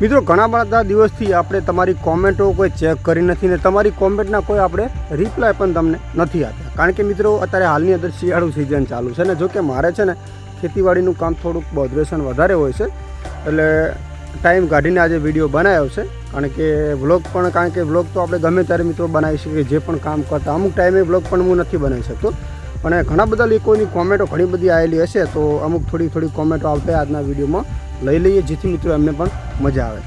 મિત્રો, ઘણા બધા દિવસથી આપણે તમારી કોમેન્ટો કોઈ ચેક કરી નથી ને તમારી કોમેન્ટના કોઈ આપણે રિપ્લાય પણ તમને નથી આપ્યા. કારણ કે મિત્રો, અત્યારે હાલની અંદર શિયાળુ સિઝન ચાલુ છે ને જો કે મારે છે ને ખેતીવાડીનું કામ થોડુંક બોધરેશન વધારે હોય છે, એટલે ટાઈમ કાઢીને આજે વીડિયો બનાવ્યો છે. કારણ કે વ્લોગ પણ, કારણ કે વ્લોગ તો આપણે ગમે ત્યારે મિત્રો બનાવી શકીએ, જે પણ કામ કરતા અમુક ટાઈમે વ્લોગ પણ હું નથી બનાવી શકતો. અને ઘણા બધા લોકોની કોમેન્ટો ઘણી બધી આવેલી હશે, તો અમુક થોડી થોડી કોમેન્ટો આવતા આજના વિડીયોમાં લઈ લઈએ, જેથી મિત્રો એમને પણ મજા આવે.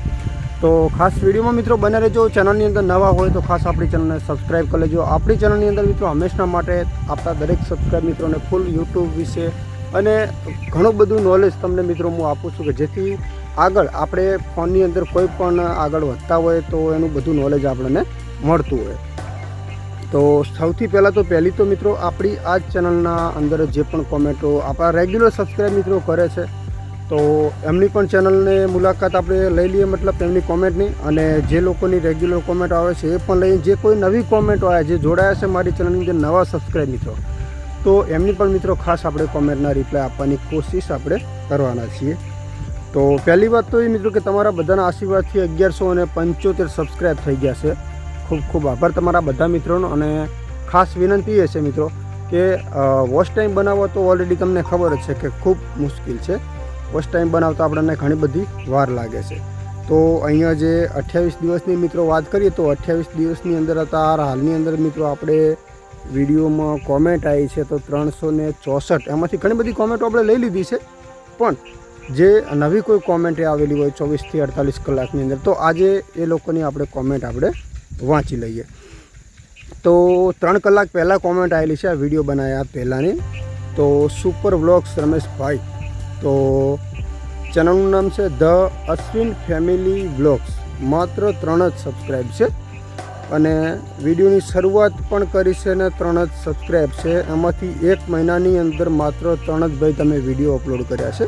તો ખાસ વિડીયોમાં મિત્રો બને રહેજો. ચેનલની અંદર નવા હોય તો ખાસ આપણી ચેનલને સબસ્ક્રાઈબ કરી લેજો. આપણી ચેનલની અંદર મિત્રો હંમેશા માટે આપણા દરેક સબસ્ક્રાઈબ મિત્રોને ફૂલ યુટ્યુબ વિશે અને ઘણું બધું નોલેજ તમને મિત્રો હું આપું છું કે જેથી આગળ આપણે ફોનની અંદર કોઈ પણ આગળ વધતા હોય તો એનું બધું નોલેજ આપણને મળતું હોય. તો સૌથી પહેલાં તો પહેલી તો મિત્રો આપણી આ ચેનલના અંદર જે પણ કોમેન્ટો આપણા રેગ્યુલર સબસ્ક્રાઈબ મિત્રો કરે છે તો એમની પણ ચેનલને મુલાકાત આપણે લઈ લઈએ, મતલબ એમની કોમેન્ટની. અને જે લોકોની રેગ્યુલર કોમેન્ટ આવે છે, એ પણ લઈએ. જે કોઈ નવી કોમેન્ટો આવ્યા જે જોડાયા છે મારી ચેનલની જે નવા સબસ્ક્રાઈબ મિત્રો, તો એમની પણ મિત્રો ખાસ આપણે કોમેન્ટના રિપ્લાય આપવાની કોશિશ આપણે કરવાના છીએ. તો પહેલી વાત તો એ મિત્રો કે તમારા બધાના આશીર્વાદથી અગિયારસો અને પંચોતેર સબસ્ક્રાઈબ થઈ ગયા છે. ખૂબ ખૂબ આભાર તમારા બધા મિત્રોનો. અને ખાસ વિનંતી એ છે મિત્રો કે વોચ ટાઈમ બનાવવો તો ઓલરેડી તમને ખબર જ છે કે ખૂબ મુશ્કેલ છે. વોચ ટાઈમ બનાવતા આપણને ઘણી બધી વાર લાગે છે. તો અહીંયા જે અઠ્યાવીસ દિવસની મિત્રો વાત કરીએ તો અઠ્યાવીસ દિવસની અંદર અત્યારે હાલની અંદર મિત્રો આપણે વિડીયોમાં કોમેન્ટ આવી છે તો ત્રણસો ને ચોસઠ. એમાંથી ઘણી બધી કોમેન્ટો આપણે લઈ લીધી છે. પણ જે નવી કોઈ કોમેન્ટ આવેલી હોય ચોવીસથી અડતાલીસ કલાકની અંદર, તો આજે એ લોકોની આપણે કોમેન્ટ આપણે વાંચી લઈએ. તો ત્રણ કલાક પહેલાં કોમેન્ટ આવેલી છે આ વીડિયો બનાવ્યા પહેલાંની. તો સુપર વ્લોગ્સ રમેશભાઈ. તો ચેનલનું નામ છે ધ અશ્વિન ફેમિલી વ્લોગ્સ. માત્ર ત્રણ જ સબસ્ક્રાઈબ છે. અને વિડીયોની શરૂઆત પણ કરી છે ને ત્રણ જ સબસ્ક્રાઈબ છે. એમાંથી એક મહિનાની અંદર માત્ર ત્રણ જ ભાઈ તમે વીડિયો અપલોડ કર્યા છે.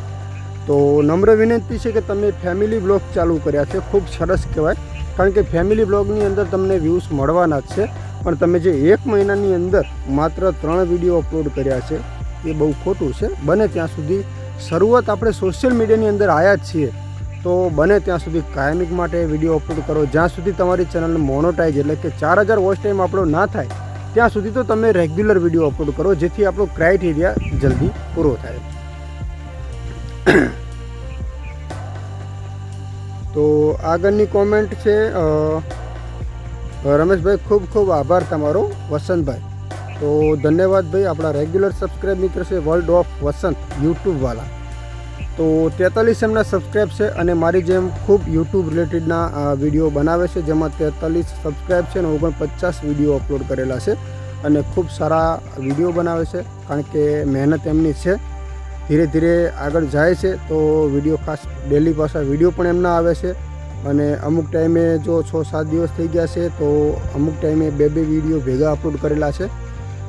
તો નમ્ર વિનંતી છે કે તમે ફેમિલી બ્લોગ ચાલુ કર્યા છે. ખૂબ સરસ કહેવાય. કારણ કે ફેમિલી બ્લોગની અંદર તમને વ્યૂઝ મળવાના જ છે. પણ તમે જે એક મહિનાની અંદર માત્ર ત્રણ વીડિયો અપલોડ કર્યા છે, એ બહુ ખોટું છે. બને ત્યાં સુધી શરૂઆત આપણે સોશિયલ મીડિયાની અંદર આવ્યા જ છીએ. તો બને ત્યાં સુધી કાયમિક માટે વીડિયો અપલોડ કરો. જ્યાં સુધી તમારી ચેનલને મોનોટાઈઝ એટલે કે ચાર હજાર વોચ ટાઈમ આપણો ના થાય, ત્યાં સુધી તો તમે રેગ્યુલર વીડિયો અપલોડ કરો, જેથી આપણો ક્રાઇટેરિયા જલ્દી પૂરો થાય. તો આગળની કોમેન્ટ છે રમેશભાઈ, ખૂબ ખૂબ આભાર તમારો, વસંતભાઈ. તો ધન્યવાદ ભાઈ, આપણા રેગ્યુલર સબસ્ક્રાઈબ મિત્ર છે વર્લ્ડ ઓફ વસંત યુટ્યુબવાળા તો તેતાલીસ એમના સબસ્ક્રાઈબ છે અને મારી જેમ ખૂબ યુટ્યુબ રિલેટેડના વીડિયો બનાવે છે, જેમાં તેતાલીસ સબસ્ક્રાઈબ છે અને ઓગણપચાસ વીડિયો અપલોડ કરેલા છે અને ખૂબ સારા વીડિયો બનાવે છે, કારણ કે મહેનત એમની છે. ધીરે ધીરે આગળ જાય છે, તો વીડિયો ખાસ ડેલી પાછા વીડિયો પણ એમના આવે છે. અને અમુક ટાઈમે જો છ સાત દિવસ થઈ ગયા છે, તો અમુક ટાઈમે બે બે વીડિયો ભેગા અપલોડ કરેલા છે.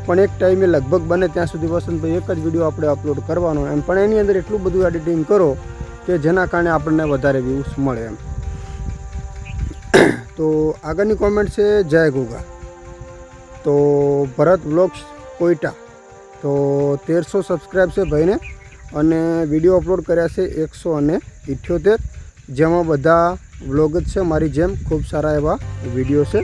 પણ એક ટાઈમે લગભગ બને ત્યાં સુધી વસંતભાઈ એક જ વીડિયો આપણે અપલોડ કરવાનો એમ. પણ એની અંદર એટલું બધું એડિટિંગ કરો કે જેના કારણે આપણને વધારે વ્યૂઝ મળે એમ. તો આગળની કોમેન્ટ છે જય ગોગા. તો ભરત વ્લોગ્સ કોઈટા તો તેરસો સબસ્ક્રાઈબ છે ભાઈને અને વીડિયો અપલોડ કર્યા છે એકસો અને ઇઠ્યોતેર. જેમાં બધા વ્લોગ જ છે, મારી જેમ. ખૂબ સારા એવા વીડિયો છે.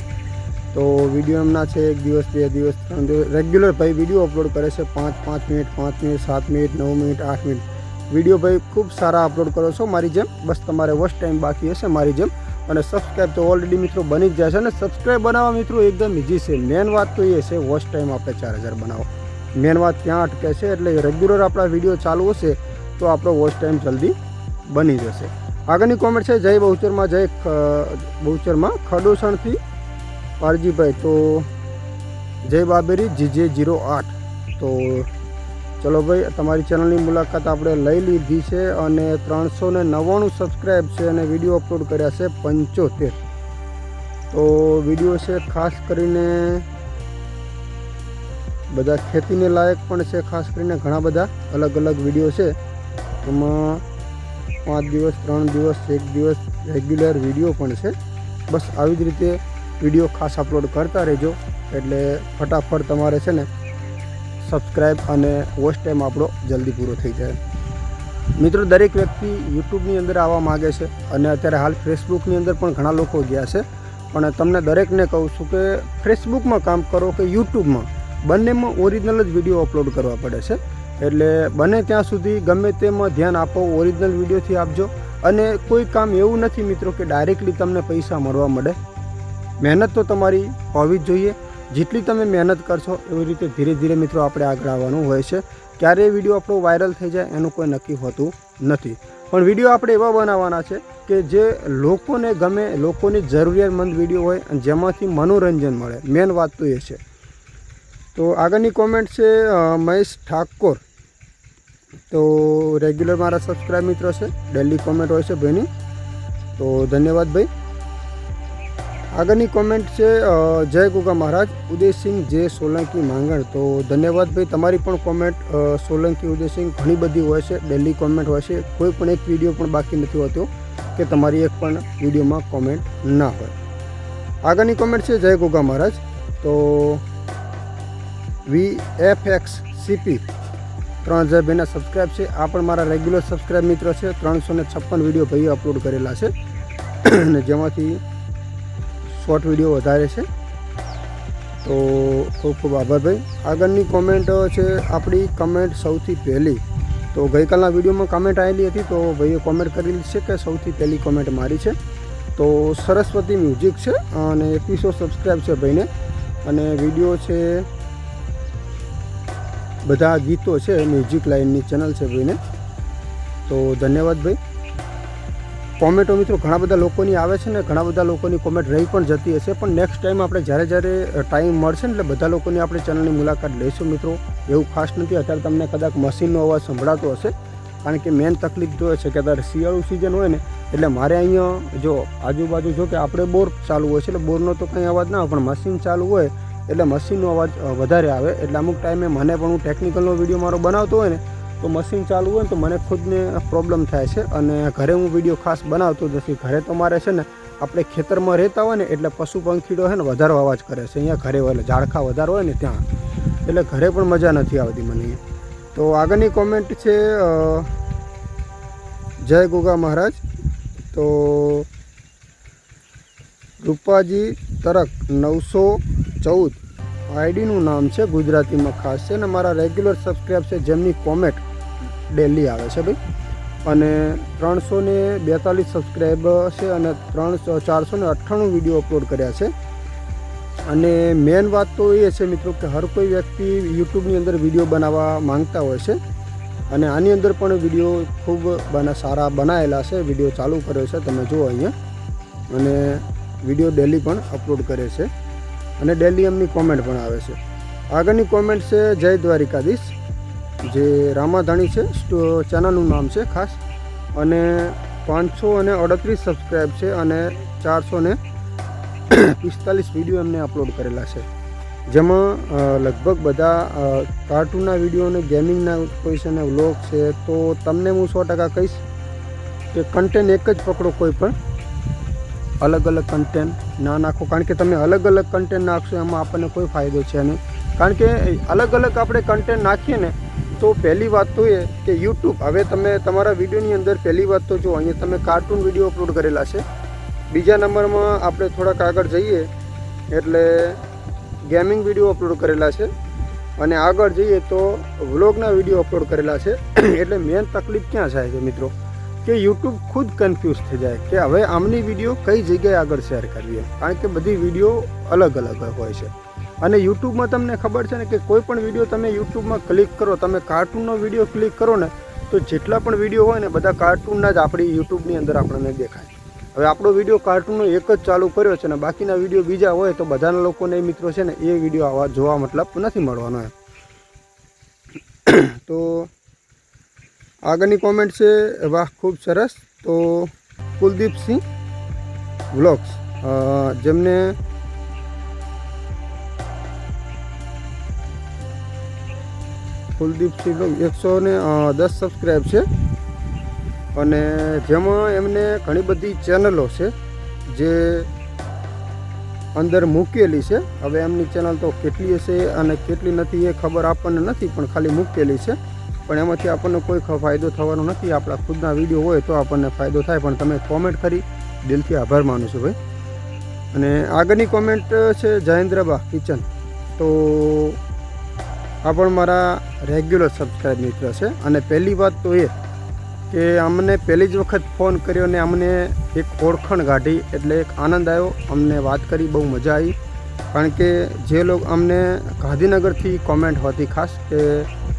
તો વીડિયો એમના છે, એક દિવસ, બે દિવસ, ત્રણ દિવસ. રેગ્યુલર ભાઈ વીડિયો અપલોડ કરે છે, પાંચ પાંચ મિનિટ પાંચ મિનિટ, સાત મિનિટ, નવ મિનિટ, આઠ મિનિટ. વીડિયો ભાઈ ખૂબ સારા અપલોડ કરો છો મારી જેમ. બસ તમારે વોચ ટાઈમ બાકી હશે મારી જેમ. અને સબસ્ક્રાઈબ તો ઓલરેડી મિત્રો બની જ જાય છે. અને સબસ્ક્રાઈબ બનાવવા મિત્રો એકદમ ઇઝી છે. મેન વાત તો એ છે વોચ ટાઈમ આપણે ચાર હજાર બનાવો. મેન વાત ત્યાં અટકે છે, એટલે રેગ્યુલર આપણા વીડિયો ચાલુ હશે, તો આપણો વોચ ટાઈમ જલ્દી બની જશે. આગળની કોમેન્ટ છે, જય બહુચરમાં જય બહુચરમાં ખડોસણથી પારજીભાઈ, તો જય બાબેરી, જીજે જીરો આઠ. તો ચલો ભાઈ, તમારી ચેનલની મુલાકાત આપણે લઈ લીધી છે અને ત્રણસો ને નવ્વાણું સબસ્ક્રાઈબ છે અને વીડિયો અપલોડ કર્યા છે પંચોતેર. તો વીડિયો છે ખાસ કરીને બધા ખેતીને લાયક પણ છે, ખાસ કરીને ઘણા બધા અલગ અલગ વીડિયો છે. એમાં પાંચ દિવસ, ત્રણ દિવસ, એક દિવસ રેગ્યુલર વીડિયો પણ છે. બસ આવી જ રીતે વીડિયો ખાસ અપલોડ કરતા રહેજો. એટલે ફટાફટ તમારે છે ને સબસ્ક્રાઈબ અને વોચ ટાઈમ આપણો જલ્દી પૂરો થઈ જાય. મિત્રો, દરેક વ્યક્તિ યુટ્યુબની અંદર આવવા માગે છે અને અત્યારે હાલ ફેસબુકની અંદર પણ ઘણા લોકો ગયા છે. પણ તમને દરેકને કહું છું કે ફેસબુકમાં કામ કરો કે યુટ્યુબમાં, બંનેમાં ઓરિજિનલ જ વીડિયો અપલોડ કરવા પડે છે. એટલે બને ત્યાં સુધી ગમે તેમાં ધ્યાન આપો, ઓરિજિનલ વિડીયોથી આપજો. અને કોઈ કામ એવું નથી મિત્રો કે ડાયરેક્ટલી તમને પૈસા મળવા મળે. મહેનત તો તમારી હોવી જ જોઈએ. જેટલી તમે મહેનત કરશો એવી રીતે ધીરે ધીરે મિત્રો આપણે આગળ આવવાનું હોય છે. ક્યારે વીડિયો આપણો વાયરલ થઈ જાય એનું કોઈ નક્કી હોતું નથી. પણ વીડિયો આપણે એવા બનાવવાના છે કે જે લોકોને ગમે, લોકોની જરૂરિયાતમંદ વીડિયો હોય અને જેમાંથી મનોરંજન મળે. મેન વાત તો એ છે. તો આગળની કોમેન્ટ છે મહેશ ઠાકોર. તો રેગ્યુલર મારા સબસ્ક્રાઈબ મિત્રો છે. ડેલી કોમેન્ટ હોય છે ભાઈની. તો ધન્યવાદ ભાઈ. આગળની કોમેન્ટ છે જય ગુગા મહારાજ, ઉદયસિંહ જે સોલંકી માંગણ. તો ધન્યવાદ ભાઈ, તમારી પણ કોમેન્ટ સોલંકી, ઉદયસિંહ ઘણી બધી હોય છે ડેલી કોમેન્ટ હોય છે. કોઈ પણ એક વીડિયો પણ બાકી નથી હોતો કે તમારી એક પણ વિડીયોમાં કોમેન્ટ ના હોય. આગળની કોમેન્ટ છે, જય ગુગા મહારાજ. તો વી એફ એક્સ સીપી ત્રણ હજાર ભાઈના સબસ્ક્રાઈબ છે. આ પણ મારા રેગ્યુલર સબસ્ક્રાઈબ મિત્ર છે. ત્રણસો ને છપ્પન વીડિયો ભાઈએ અપલોડ કરેલા છે. અને જેમાંથી શોર્ટ વીડિયો વધારે છે. તો ખૂબ ખૂબ આભાર ભાઈ. આગળની કોમેન્ટ છે આપણી કમેન્ટ સૌથી પહેલી. તો ગઈકાલના વિડીયોમાં કમેન્ટ આવેલી હતી, તો ભાઈએ કોમેન્ટ કરેલી છે કે સૌથી પહેલી કોમેન્ટ મારી છે. તો સરસ્વતી મ્યુઝિક છે અને એકવીસો સબસ્ક્રાઈબ છે ભાઈને. અને વીડિયો છે, બધા ગીતો છે મ્યુઝિક લાઇનની ચેનલ છે ભાઈને. તો ધન્યવાદ ભાઈ. કોમેન્ટો મિત્રો ઘણા બધા લોકોની આવે છે ને ઘણા બધા લોકોની કોમેન્ટ રહી પણ જતી હશે. પણ નેક્સ્ટ ટાઈમ આપણે જ્યારે જ્યારે ટાઈમ મળશે ને એટલે બધા લોકોની આપણે ચેનલની મુલાકાત લઈશું મિત્રો. એવું ખાસ નથી, અત્યારે તમને કદાચ મશીનનો અવાજ સંભળાતો હશે. કારણ કે મેન તકલીફ તો છે કે અત્યારે શિયાળુ સિઝન હોય ને, એટલે મારે અહીંયા જો આજુબાજુ જો કે આપણે બોર ચાલુ હોય છે, એટલે બોરનો તો કંઈ અવાજ ના આવે, પણ મશીન ચાલુ હોય એટલે મશીનનો અવાજ વધારે આવે. એટલે અમુક ટાઈમે મને પણ હું ટેકનિકલનો વીડિયો મારો બનાવતો હોય ને તો મશીન ચાલુ હોય ને તો મને ખુદને પ્રોબ્લેમ થાય છે. અને ઘરે હું વીડિયો ખાસ બનાવતો નથી. ઘરે તો મારે છે ને, આપણે ખેતરમાં રહેતા હોય ને, એટલે પશુ પંખીડો છે ને વધારે અવાજ કરે છે. અહીંયા ઘરે એટલે ઝાડખા વધારે હોય ને ત્યાં. એટલે ઘરે પણ મજા નથી આવતી મને તો આગળની કોમેન્ટ છે જય ગુગા મહારાજ. તો રૂપાજી તરક નવસો ચૌદ. આઈડીનું નામ છે ગુજરાતીમાં ખાસ છે અને મારા રેગ્યુલર સબસ્ક્રાઈબ છે જેમની કોમેન્ટ ડેલી આવે છે ભાઈ. અને ત્રણસો ને બેતાલીસ સબસ્ક્રાઈબ છે અને ત્રણસો, ચારસો ને અઠ્ઠાણું વીડિયો અપલોડ કર્યા છે. અને મેન વાત તો એ છે મિત્રો કે હર કોઈ વ્યક્તિ યુટ્યુબની અંદર વીડિયો બનાવવા માંગતા હોય છે. અને આની અંદર પણ વીડિયો ખૂબ બના, સારા બનાવેલા છે. વીડિયો ચાલુ કર્યો છે, તમે જુઓ અહીંયા. અને વીડિયો ડેલી પણ અપલોડ કરે છે. અને ડેલી એમની કોમેન્ટ પણ આવે છે. આગળની કોમેન્ટ છે જય દ્વારિકાધીશ, જે રામાધાણી છે ચેનલનું નામ છે ખાસ. અને પાંચસો અને અડત્રીસ સબસ્ક્રાઈબ છે અને ચારસો ને પિસ્તાલીસ વીડિયો એમને અપલોડ કરેલા છે. જેમાં લગભગ બધા કાર્ટૂનના વીડિયો અને ગેમિંગના કોઈ છે ને વ્લોગ છે, તો તમને હું સો ટકા કહીશ કે કન્ટેન્ટ એક જ પકડો કોઈ પણ. અલગ અલગ કન્ટેન્ટ ના નાખો. કારણ કે તમે અલગ અલગ કન્ટેન્ટ નાખશો એમાં આપણને કોઈ ફાયદો છે નહીં. કારણ કે અલગ અલગ આપણે કન્ટેન્ટ નાખીએ ને, તો પહેલી વાત તો એ કે યુટ્યુબ હવે તમે તમારા વિડીયોની અંદર પહેલી વાત તો જો અહીંયા તમે કાર્ટૂન વીડિયો અપલોડ કરેલા છે. બીજા નંબરમાં આપણે થોડાક આગળ જઈએ, એટલે ગેમિંગ વીડિયો અપલોડ કરેલા છે. અને આગળ જઈએ તો વ્લોગના વીડિયો અપલોડ કરેલા છે. એટલે મેન તકલીફ ક્યાં થાય છે મિત્રો? કે યુટ્યુબ ખુદ કન્ફ્યુઝ થઈ જાય કે હવે આમની વીડિયો કઈ જગ્યાએ આગળ શેર કરવી કારણ કે બધી વીડિયો અલગ અલગ હોય છે. અને યુટ્યુબમાં તમને ખબર છે ને કે કોઈ પણ વીડિયો તમે યુટ્યુબમાં ક્લિક કરો, તમે કાર્ટૂનનો વીડિયો ક્લિક કરો ને, તો જેટલા પણ વીડિયો હોય ને, બધા કાર્ટૂનના જ આપણી યુટ્યુબની અંદર આપણને દેખાય હવે આપણો વીડિયો કાર્ટૂનનો એક જ ચાલુ કર્યો છે ને, બાકીના વીડિયો બીજા હોય તો બધાના લોકોને મિત્રો છે ને, એ વીડિયો આવા જોવા મતલબ નથી મળવાનો એમ. તો આગળની કોમેન્ટ છે, વાહ, ખૂબ સરસ. તો કુલદીપસિંહ વ્લોગ્સ. જેમને કુલદીપસિંહ વ્લોગ એકસો ને દસ સબસ્ક્રાઈબ છે. અને જેમાં એમને ઘણી બધી ચેનલો છે, જે અંદર મૂકેલી છે. હવે એમની ચેનલ તો કેટલી હશે અને કેટલી નથી એ ખબર આપણને નથી, પણ ખાલી મૂકેલી છે. પણ એમાંથી આપણને કોઈ ફાયદો થવાનો નથી. આપણા ખુદના વીડિયો હોય તો આપણને ફાયદો થાય, પણ તમે કોમેન્ટ કરી દિલથી આભાર માનું છું ભાઈ. અને આગળની કોમેન્ટ છે જયેન્દ્રબા કિચન. તો આ પણ મારા રેગ્યુલર સબસ્ક્રાઈબ મિત્ર છે. અને પહેલી વાત તો એ કે અમને પહેલી જ વખત ફોન કર્યો ને અમને એક ઓળખણ કાઢી એટલે એક આનંદ આવ્યો. અમને વાત કરી, બહુ મજા આવી. કારણ કે જે લોકો અમને ગાંધીનગરથી કોમેન્ટ હોતી ખાસ કે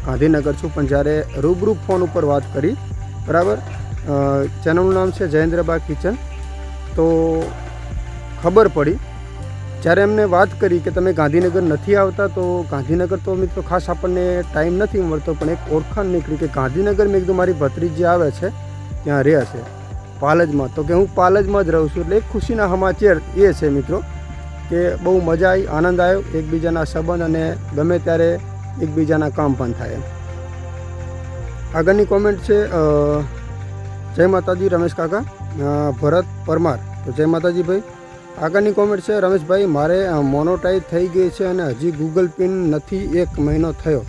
ગાંધીનગર છું, પણ જ્યારે રૂબરૂ ફોન ઉપર વાત કરી, બરાબર? ચેનલનું નામ છે જયેન્દ્રબા કિચન. તો ખબર પડી. જ્યારે એમને વાત કરી કે તમે ગાંધીનગર નથી આવતા, તો ગાંધીનગર તો મિત્રો ખાસ આપણને ટાઈમ નથી મળતો, પણ એક ઓળખાણ નીકળી કે ગાંધીનગર મેં કીધું મારી ભત્રીજી આવે છે, ત્યાં રહે છે, પાલજમાં. તો કે હું પાલજમાં જ રહું છું, એટલે એક ખુશીના સમાચાર એ છે મિત્રો. કે બહુ મજા આવી આનંદ આવ્યો એકબીજાના સંબંધ અને ગમે ત્યારે એકબીજાના કામ પણ થાય આગળની કોમેન્ટ છે જય માતાજી રમેશ કાકા ભરત પરમાર. તો જય માતાજી ભાઈ. આગળની કોમેન્ટ છે, રમેશભાઈ, મારે મોનોટાઈઝ થઈ ગઈ છે અને હજી ગૂગલ પિન નથી એક મહિનો થયો.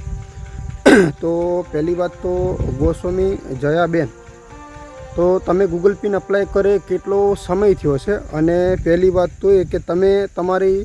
તો પહેલી વાત તો ગોસ્વામી જયાબેન તો તમે ગૂગલ પિન અપ્લાય કરે કેટલો સમય થયો છે? અને પહેલી વાત તો એ કે તમે તમારી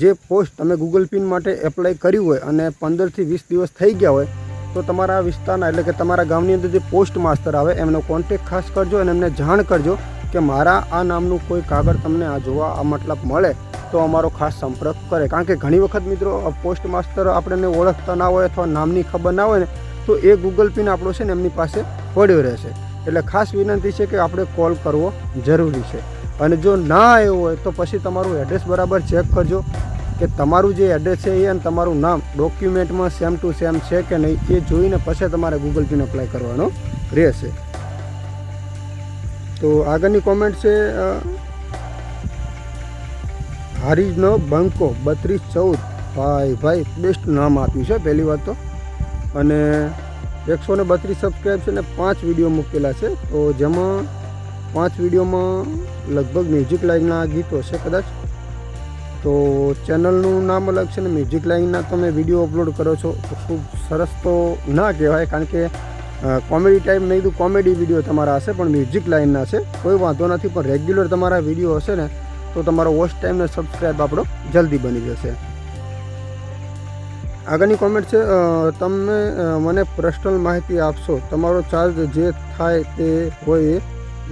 જે પોસ્ટ તમે ગૂગલ પિન માટે એપ્લાય કર્યું હોય અને પંદરથી વીસ દિવસ થઈ ગયા હોય, તો તમારા વિસ્તારના એટલે કે તમારા ગામની અંદર જે પોસ્ટ માસ્તર આવે, એમનો કોન્ટેક ખાસ કરજો અને એમને જાણ કરજો કે મારા આ નામનું કોઈ કાગળ તમને આ જોવા આ મતલબ મળે, તો અમારો ખાસ સંપર્ક કરે. કારણ કે ઘણી વખત મિત્રો પોસ્ટ માસ્તર આપણને ઓળખતા ના હોય અથવા નામની ખબર ના હોય ને, તો એ ગૂગલ પિન આપણો છે ને એમની પાસે પડ્યો રહેશે. એટલે ખાસ વિનંતી છે કે આપણે કોલ કરવો જરૂરી છે. અને જો ના આવ્યો હોય તો પછી તમારું એડ્રેસ બરાબર ચેક કરજો કે તમારું જે એડ્રેસ છે એ અને તમારું નામ ડોક્યુમેન્ટમાં સેમ ટુ સેમ છે કે નહીં એ જોઈને પછી તમારે ગૂગલ પેને અપ્લાય કરવાનો રહેશે. તો આગળની કોમેન્ટ છે હારીજનો બંકો બત્રીસ ચૌદ. ભાઈ ભાઈ બેસ્ટ નામ આપ્યું છે, પહેલી વાત તો. અને એકસો ને બત્રીસ સબસ્ક્રાઈબ છે ને પાંચ વીડિયો મૂકેલા છે. તો જેમાં પાંચ વિડીયોમાં લગભગ મ્યુઝિક લાઈનના ગીતો છે કદાચ. તો ચેનલનું નામ અલગ છે ને મ્યુઝિક લાઈનના તમે વીડિયો અપલોડ કરો છો તો ખૂબ સરસ તો ના કહેવાય કારણ કે કોમેડી ટાઈપ નહીં તો કોમેડી વીડિયો તમારા હશે પણ મ્યુઝિક લાઈનના છે. કોઈ વાંધો નથી પણ રેગ્યુલર તમારા વીડિયો હશે ને તો તમારો વોચ ટાઈમને સબસ્ક્રાઈબ આપણો જલ્દી બની જશે. આગળની કોમેન્ટ છે તમે મને પર્સનલ માહિતી આપશો. તમારો ચાર્જ જે થાય તે હોય એ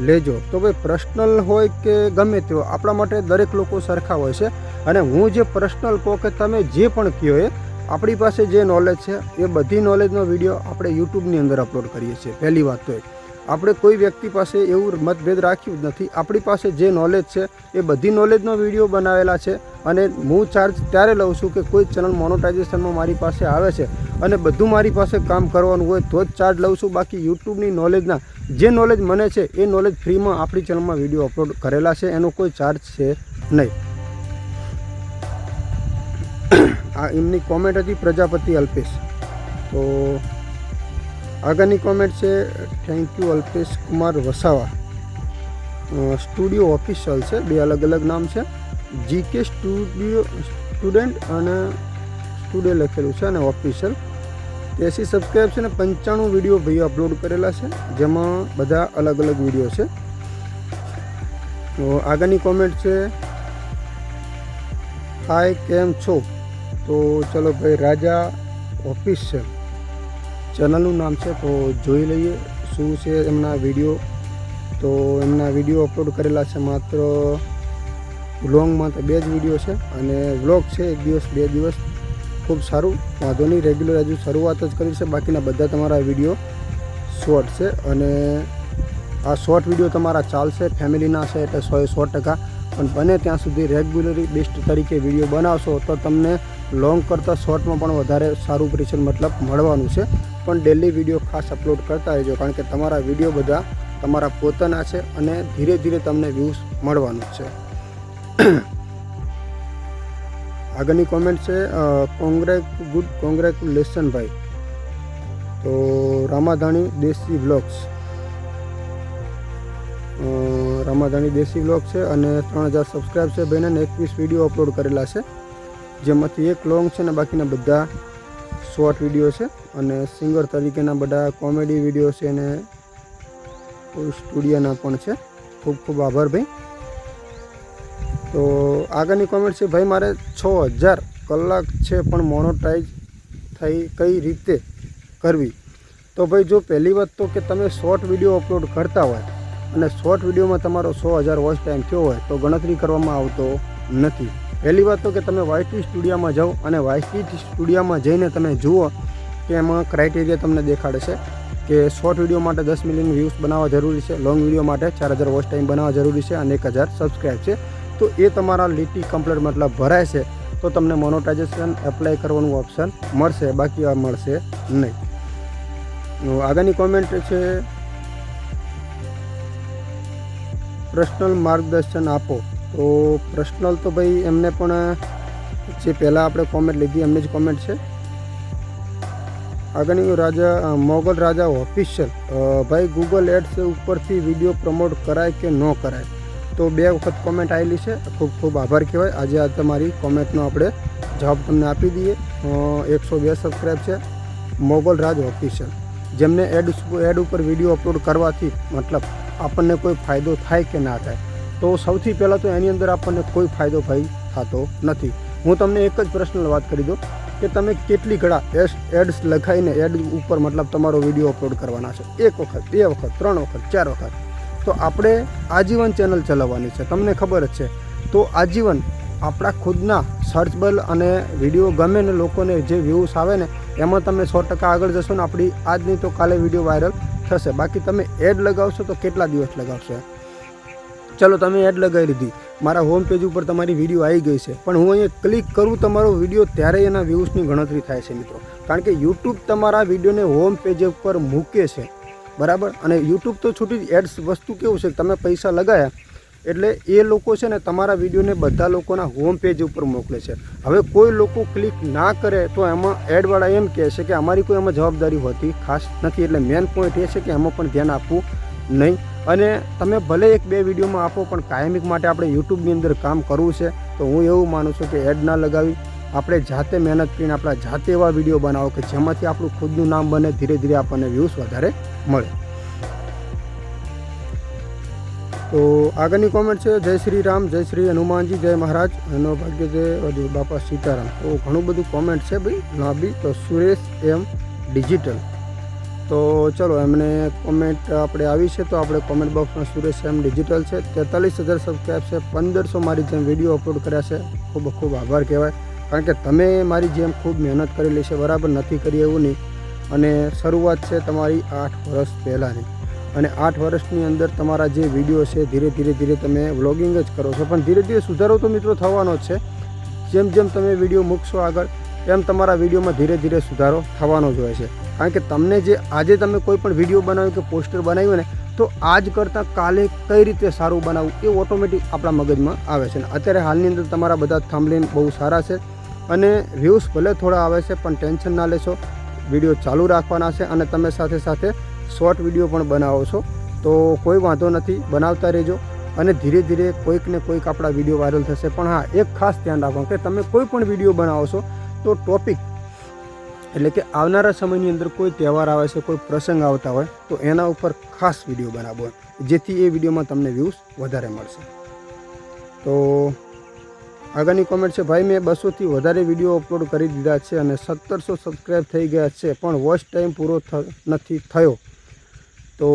લેજો. તો ભાઈ પર્સનલ હોય કે ગમે તે હોય, આપણા માટે દરેક લોકો સરખા હોય છે. અને હું જે પર્સનલ કહું કે તમે જે પણ કહો એ, આપણી પાસે જે નોલેજ છે, એ બધી નોલેજનો વીડિયો આપણે યુટ્યુબની અંદર અપલોડ કરીએ છીએ. પહેલી વાત તો એ. આપણે કોઈ વ્યક્તિ પાસે એવું મતભેદ રાખ્યું જ નથી. આપણી પાસે જે નોલેજ છે, એ બધી નોલેજનો વીડિયો બનાવેલા છે અને હું ચાર્જ ત્યારે લઉં છું કે કોઈ ચેનલ મોનોટાઇઝેશનમાં મારી પાસે આવે છે અને બધું મારી પાસે કામ કરવાનું હોય તો જ ચાર્જ લઉં છું. બાકી યુટ્યુબની નોલેજના જે નોલેજ મને છે, એ નોલેજ ફ્રીમાં આપણી ચેનલમાં વીડિયો અપલોડ કરેલા છે. એનો કોઈ ચાર્જ છે નહીં. આ એમની કોમેન્ટ હતી પ્રજાપતિ અલ્પેશ. તો આગળની કોમેન્ટ છે thank you Alpesh Kumar Vasava. Studio official છે, બે અલગ અલગ નામ છે. જીકે સ્ટુડિયો સ્ટુડન્ટ અને સ્ટુડિયો લખેલું છે અને ઓફિશિયલ એસી સબસ્ક્રાઈબ છે ને પંચાણું વીડિયો ભાઈ અપલોડ કરેલા છે, જેમાં બધા અલગ અલગ વીડિયો છે. તો આગળની કોમેન્ટ છે હાય કેમ છો? તો ચલો ભાઈ, રાજા ઓફિશિયલ ચેનલનું નામ છે, તો જોઈ લઈએ શું છે એમના વીડિયો. તો એમના વીડિયો અપલોડ કરેલા છે માત્ર વ્લોગમાં તો બે જ વીડિયો છે અને વ્લોગ છે એક દિવસ, બે દિવસ. ખૂબ સારું, વાંધો નહીં રેગ્યુલર હજુ શરૂઆત જ કરી છે, બાકીના બધા તમારા વીડિયો શોર્ટ છે. અને આ શોર્ટ વીડિયો તમારા ચાલશે, ફેમિલીના છે એટલે સો સો ટકા. પણ બને ત્યાં સુધી રેગ્યુલરી બેસ્ટ તરીકે વીડિયો બનાવશો તો તમને લોંગ કરતાં શોર્ટમાં પણ વધારે સારું પ્રેશર મતલબ મળવાનું છે. પણ ડેલી વીડિયો ખાસ અપલોડ કરતા રહેજો, કારણ કે તમારા વીડિયો બધા તમારા પોતાના છે અને ધીરે ધીરે તમને વ્યૂઝ મળવાનું છે. આગળની કોમેન્ટ છે કોંગ્રેક ગુડ કોંગ્રેચ્યુલેશનભાઈ તો રામાધાણી દેશી વ્લોગ્સ રામાધાણી દેશી વ્લોગ છે અને ત્રણ હજાર સબસ્ક્રાઈબ છે બેનને એકવીસ વીડિયો અપલોડ કરેલા છે. જેમાંથી એક લોંગ છે ને બાકીના બધા શોર્ટ વીડિયો છે અને સિંગર તરીકેના બધા કોમેડી વીડિયો છે અને સ્ટુડિયોના પણ છે. ખૂબ ખૂબ આભાર ભાઈ. તો આગળની કોમેન્ટ છે, ભાઈ, મારે છ હજાર કલાક છે, પણ મોનોટાઈઝ થઈ કઈ રીતે કરવી? તો ભાઈ, જો પહેલી વાત તો કે તમે શોર્ટ વીડિયો અપલોડ કરતા હોય અને શોર્ટ વિડીયોમાં તમારો સો હજાર વોચ ટાઈમ થયો હોય, તો ગણતરી કરવામાં આવતો નથી. પહેલી વાત તો કે તમે વાયટી સ્ટુડિયોમાં જાઓ અને વાયટી સ્ટુડિયોમાં જઈને તમે જુઓ કે એમાં ક્રાઇટેરિયા તમને દેખાડે છે કે શોર્ટ વીડિયો માટે દસ મિલિયન વ્યૂઝ બનાવવા જરૂરી છે લોંગ વીડિયો માટે ચાર હજાર વોચ ટાઈમ બનાવવા જરૂરી છે અને એક હજાર સબસ્ક્રાઈબ છે. તો એ તમારા લીટી કમ્પ્લેટ મતલબ ભરાય છે, તો તમને મોનોટાઇઝેશન એપ્લાય કરવાનું ઓપ્શન મળશે, બાકી આ મળશે નહીં. આગળની કોમેન્ટ છે પર્સનલ માર્ગદર્શન આપો. તો પર્સનલ તો ભાઈ એમને પણ, જે પહેલાં આપણે કોમેન્ટ લીધી, એમની જ કોમેન્ટ છે. આગળની રાજા મોગલ રાજા ઓફિશિયલ ભાઈ ગૂગલ એડ્સ ઉપરથી વીડિયો પ્રમોટ કરાય કે ન કરાય? તો બે વખત કોમેન્ટ આવેલી છે. ખૂબ ખૂબ આભાર કહેવાય. આજે આ તમારી કોમેન્ટનો આપણે જવાબ તમને આપી દઈએ. એકસો બે સબસ્ક્રાઈબ છે. મોગલ રાજ ઓફિશિયલ જેમને એડ એડ ઉપર વીડિયો અપલોડ કરવાથી મતલબ આપણને કોઈ ફાયદો થાય કે ના થાય? તો સૌથી પહેલાં તો એની અંદર આપણને કોઈ ફાયદો ભાઈ થતો નથી. હું તમને એક જ પ્રશ્નલ વાત કરી દઉં કે તમે કેટલી ઘડા એડ્સ લખાઈને એડ ઉપર મતલબ તમારો વીડિયો અપલોડ કરવાના છે. એક વખત, બે વખત, ત્રણ વખત, ચાર વખત. તો આપણે આજીવન ચેનલ ચલાવવાની છે. તમને ખબર જ છે. તો આજીવન આપણા ખુદના સર્ચબલ અને વીડિયો ગમે ને લોકોને જે વ્યૂઝ આવે ને, એમાં તમે સો ટકા આગળ જશો ને, આપણી આજની તો કાલે વીડિયો વાયરલ થશે. બાકી તમે એડ લગાવશો તો કેટલા દિવસ લગાવશો? ચલો તમે એડ લગાવી લીધી. મારા હોમ પેજ ઉપર તમારી વીડિયો આવી ગઈ છે. પણ હું અહીંયા ક્લિક કરું તમારો વીડિયો ત્યારે એના વ્યૂઝની ગણતરી થાય છે મિત્રો. કારણ કે યુટ્યુબ તમારા વિડીયોને હોમ પેજ ઉપર મૂકે છે. બરાબર? અને યુટ્યુબ તો છૂટી એડ્સ વસ્તુ કેવું છે તમે પૈસા લગાયા એટલે એ લોકો છે ને તમારા વિડીયોને બધા લોકોના હોમ પેજ ઉપર મોકલે છે. હવે કોઈ લોકો ક્લિક ના કરે તો એમાં એડવાળા એમ કહે છે કે અમારી કોઈ એમાં જવાબદારી હોતી ખાસ નથી. એટલે મેન પોઈન્ટ એ છે કે એમાં પણ ધ્યાન આપવું નહીં. અને તમે ભલે એક બે વિડીયોમાં આપો, પણ કાયમિક માટે આપણે યુટ્યુબની અંદર કામ કરવું છે, તો હું એવું માનું છું કે એડ ના લગાવી. આપણે જાતે મહેનત કરીને આપણા જાતે એવા વીડિયો બનાવો કે જેમાંથી આપણું ખુદનું નામ બને, ધીરે ધીરે આપણને વ્યૂઝ વધારે મળે. તો આગળની કોમેન્ટ છે, જય શ્રી રામ, જય શ્રી હનુમાનજી, જય મહારાજ. એનો ભાગ્ય જય બાપા સીતારામ. તો ઘણું બધું કોમેન્ટ છે ભાઈ, લાંબી, તો સુરેશ એમ ડિજિટલ તો ચલો, એમને કોમેન્ટ આપણે આવી છે તો આપણે કોમેન્ટ બોક્સમાં સુરેશ એમ ડિજિટલ છે. તેતાલીસ હજાર સબસ્ક્રાઈબ છે, પંદરસો મારી જેમ વીડિયો અપલોડ કર્યા છે. ખૂબ ખૂબ આભાર કહેવાય. કારણ કે તમે મારી જેમ ખૂબ મહેનત કરેલી છે, બરાબર નથી કરી એવું નહીં. અને શરૂઆત છે તમારી આઠ વર્ષ પહેલાંની. અને આઠ વર્ષની અંદર તમારા જે વીડિયો છે, ધીરે ધીરે ધીરે તમે વ્લોગિંગ જ કરો છો. પણ ધીરે ધીરે સુધારો તો મિત્રો થવાનો છે. જેમ જેમ તમે વીડિયો મૂકશો આગળ તેમ તમારા વિડીયોમાં ધીરે ધીરે સુધારો થવાનો જ હોય છે. કારણ કે તમને જે આજે તમે કોઈ પણ વીડિયો બનાવ્યો કે પોસ્ટર બનાવ્યું ને, તો આજ કરતાં કાલે કઈ રીતે સારું બનાવવું એ ઓટોમેટિક આપણા મગજમાં આવે છે. અને અત્યારે હાલની અંદર તમારા બધા થાંભલીન બહુ સારા છે અને વ્યૂઝ ભલે થોડા આવે છે, પણ ટેન્શન ના લેશો. વીડિયો ચાલુ રાખવાના છે અને તમે સાથે સાથે શોર્ટ વીડિયો પણ બનાવો છો. તો કોઈ વાંધો નથી, બનાવતા રહેજો અને ધીરે ધીરે કોઈક ને કોઈક આપણા વીડિયો વાયરલ થશે. પણ હા, એક ખાસ ધ્યાન રાખો કે તમે કોઈ પણ વીડિયો બનાવો છો તો ટોપિક એટલે કે આવનારા સમયની અંદર કોઈ તહેવાર આવે છે, કોઈ પ્રસંગ આવતા હોય, તો એના ઉપર ખાસ વીડિયો બનાવો જેથી એ વિડીયોમાં તમને વ્યૂઝ વધારે મળશે. તો આગળની કોમેન્ટ છે, ભાઈ, મેં બસોથી વધારે વીડિયો અપલોડ કરી દીધા છે અને સત્તરસો સબસ્ક્રાઈબ થઈ ગયા છે, પણ વોચ ટાઈમ પૂરો નથી થયો. તો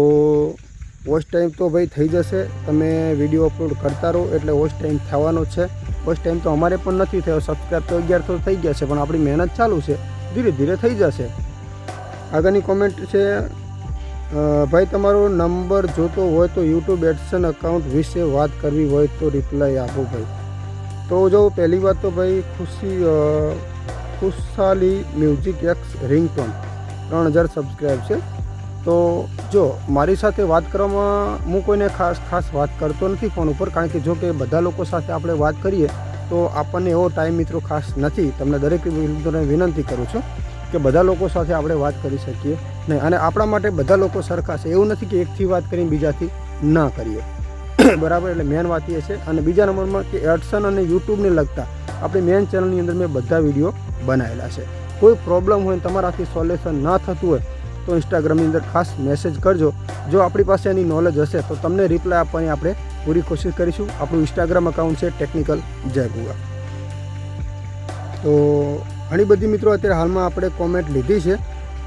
વોચ ટાઈમ તો ભાઈ થઈ જશે. તમે વીડિયો અપલોડ કરતા રહો, એટલે વોચ ટાઈમ થવાનો છે. વોચ ટાઈમ તો અમારે પણ નથી થયો. સબસ્ક્રાઈબ તો અગિયારસો થઈ ગયા છે, પણ આપણી મહેનત ચાલુ છે. ધીરે ધીરે થઈ જશે. આગળની કોમેન્ટ છે ભાઈ, તમારો નંબર જોતો હોય તો યુટ્યુબ એડસન અકાઉન્ટ વિશે વાત કરવી હોય તો રિપ્લાય આપો ભાઈ. તો જો, પહેલી વાત તો ભાઈ, ખુશી ખુશાલી મ્યુઝિક એક્સ રિંગટોન ત્રણ હજાર સબસ્ક્રાઈબ છે. તો જો, મારી સાથે વાત કરવામાં હું કોઈને ખાસ ખાસ વાત કરતો નથી ફોન ઉપર, કારણ કે જો કે બધા લોકો સાથે આપણે વાત કરીએ, તો આપણને એવો ટાઈમ મિત્રો ખાસ નથી. તમને દરેક મિત્રોને વિનંતી કરું છું કે બધા લોકો સાથે આપણે વાત કરી શકીએ નહીં. અને આપણા માટે બધા લોકો સરખા છે. એવું નથી કે એકથી વાત કરીને બીજાથી ના કરીએ. બરાબર? એટલે મેન વાત એ છે. અને બીજા નંબરમાં કે એડસન અને યુટ્યુબને લગતા આપણી મેન ચેનલની અંદર મેં બધા વીડિયો બનાવેલા છે. કોઈ પ્રોબ્લેમ હોય તમારાથી સોલ્યુશન ના થતું હોય તો ઇન્સ્ટાગ્રામની અંદર ખાસ મેસેજ કરજો. જો આપણી પાસે એની નોલેજ હશે, તો તમને રિપ્લાય આપવાની આપણે પૂરી કોશિશ કરીશું. આપણું ઇન્સ્ટાગ્રામ અકાઉન્ટ છે ટેકનિકલ જયગુવા તો ઘણી બધી મિત્રો અત્યારે હાલમાં આપણે કોમેન્ટ લીધી છે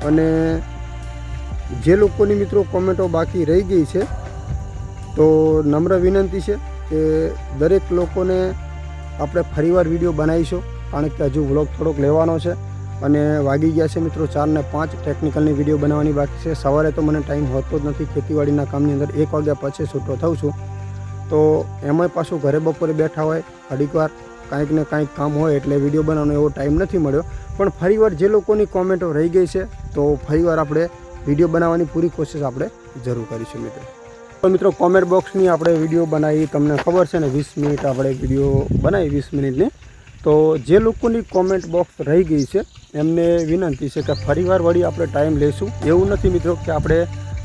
અને જે લોકોની મિત્રો કોમેન્ટો બાકી રહી ગઈ છે, તો નમ્ર વિનંતી છે કે દરેક લોકોને આપણે ફરીવાર વીડિયો બનાવીશું. કારણ કે હજુ વ્લોગ થોડોક લેવાનો છે. અને વાગી ગયા છે મિત્રો ચાર ને પાંચ. ટેકનિકલની વીડિયો બનાવવાની બાકી છે. સવારે તો મને ટાઈમ હોતો જ નથી. ખેતીવાડીના કામની અંદર એક વાગ્યા પછી છૂટો થઉં છું. તો એમાંય પાછું ઘરે બપોરે બેઠા હોય, ઘડીક વાર કાંઈક ને કાંઈક કામ હોય એટલે વીડિયો બનાવવાનો એવો ટાઈમ નથી મળ્યો. પણ ફરીવાર જે લોકોની કોમેન્ટો રહી ગઈ છે, તો ફરીવાર આપણે વીડિયો બનાવવાની પૂરી કોશિશ આપણે જરૂર કરીશું મિત્રો. તો મિત્રો કોમેન્ટ બોક્સની આપણે વીડિયો બનાવી, તમને ખબર છે ને, વીસ મિનિટ આપણે વીડિયો બનાવી, વીસ મિનિટની. તો જે લોકોની કોમેન્ટ બોક્સ રહી ગઈ છે, એમને વિનંતી છે કે ફરીવાર વળી આપણે ટાઈમ લઈશું એવું નથી મિત્રો કે આપણે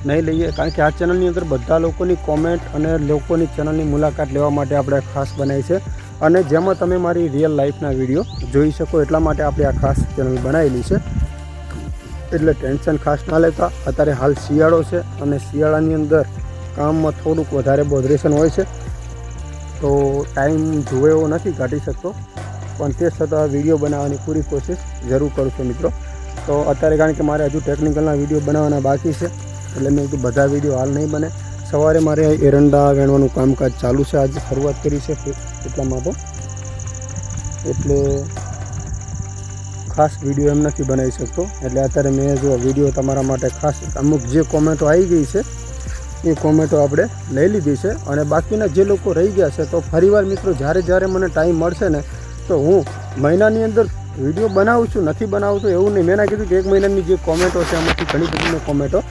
નહીં લઈએ, કારણ કે આ ચેનલની અંદર બધા લોકોની કોમેન્ટ અને લોકોની ચેનલની મુલાકાત લેવા માટે આપણે ખાસ બનાવી છે. અને જેમાં તમે મારી રિયલ લાઈફના વીડિયો જોઈ શકો, એટલા માટે આપણે આ ખાસ ચેનલ બનાવેલી છે. એટલે ટેન્શન ખાસ ના લેતા. અત્યારે હાલ શિયાળો છે અને શિયાળાની અંદર કામમાં થોડુંક વધારે બોધરેશન હોય છે. તો ટાઈમ જુએ એવો નથી, કાઢી શકતો. પણ તે છતાં વીડિયો બનાવવાની પૂરી કોશિશ જરૂર કરું છું મિત્રો. તો અત્યારે કારણ કે મારે હજુ ટેકનિકલના વીડિયો બનાવવાના બાકી છે, એટલે મેં કીધું બધા વીડિયો હાલ નહીં બને. સવારે મારે એરંડા વેણવાનું કામકાજ ચાલુ છે, આજે શરૂઆત કરી છે એટલા માટે. એટલે ખાસ વીડિયો એમ નથી બનાવી શકતો. એટલે અત્યારે મેં જો વીડિયો તમારા માટે ખાસ અમુક જે કોમેન્ટો આવી ગઈ છે, એ કોમેન્ટો આપણે લઈ લીધી છે. અને બાકીના જે લોકો રહી ગયા છે, તો ફરીવાર મિત્રો જ્યારે જ્યારે મને ટાઈમ મળશે ને તો હું મહિનાની અંદર વીડિયો બનાવું છું, નથી બનાવતો એવું નહીં. મેં ના કીધું કે એક મહિનાની જે કોમેન્ટો છે એમાંથી ઘણી બધી મેં કોમેન્ટો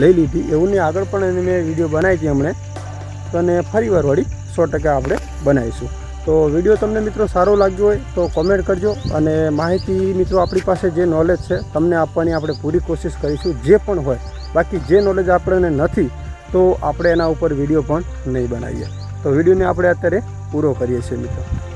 લઈ લીધી. એવું નહીં, આગળ પણ એની મેં વીડિયો બનાવી હતી હમણે. તો અને ફરીવાર વળી સો ટકા આપણે બનાવીશું. તો વીડિયો તમને મિત્રો સારો લાગ્યો હોય તો કોમેન્ટ કરજો અને માહિતી મિત્રો આપણી પાસે જે નોલેજ છે, તમને આપવાની આપણે પૂરી કોશિશ કરીશું. જે પણ હોય, બાકી જે નોલેજ આપણને નથી, તો આપણે એના ઉપર વીડિયો પણ નહીં બનાવીએ. તો વિડીયોને આપણે અત્યારે પૂરો કરીએ છીએ મિત્રો.